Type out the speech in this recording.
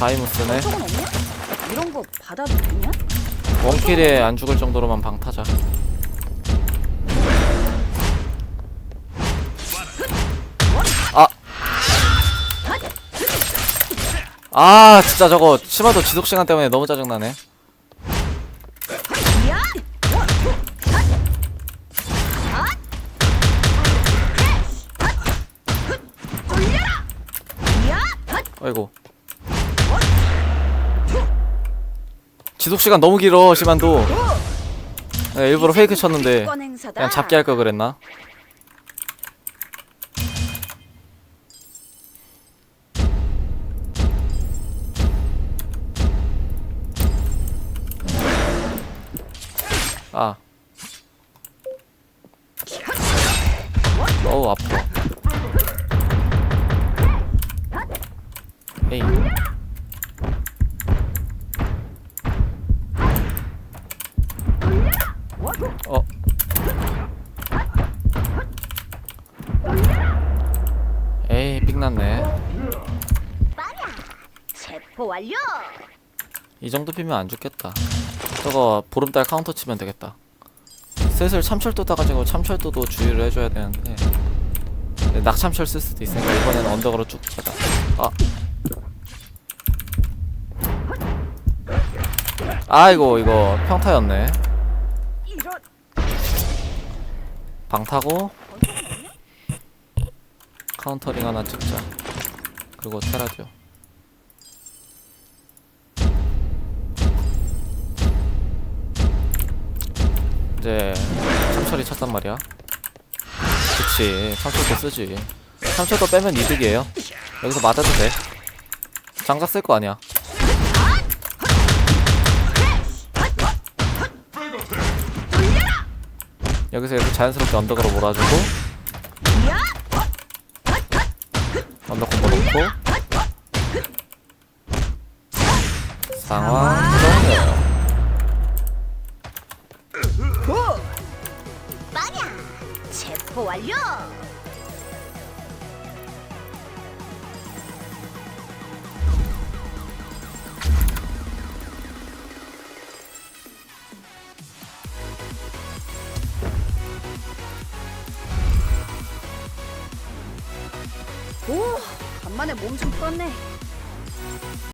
다이무스네 저건 없냐? 이런 거 받아도 되냐? 원킬에 안 죽을 정도로만 방 타자 아! 아 진짜 저거 치마도 지속 시간 때문에 너무 짜증나네! 아이고 지속시간 너무 길어 시만도 네, 일부러 페이크 쳤는데. 그냥 잡기 할 걸 그랬나? 아 어우 아파 에이 어. 에이 삑났네. 체포 완료. 이 정도 피면 안 죽겠다. 저거 보름달 카운터 치면 되겠다. 슬슬 참철도 따가지고 참철도도 주의를 해줘야 되는데. 낙참철 쓸 수도 있으니까 이번에는 언덕으로 쭉 가자 아. 아이고 이거 평타였네 방 타고 카운터링 하나 찍자. 그리고 테라죠 이제 참철이 찼단 말이야. 그치. 참철도 쓰지. 참철도 빼면 이득이에요. 여기서 맞아도 돼. 장작 쓸 거 아니야 여기서 이렇게 자연스럽게 언덕으로 몰아주고 언덕 콤보 놓고 상황 빵야. 체포 완료. 오! 간만에 몸 좀 풀었네.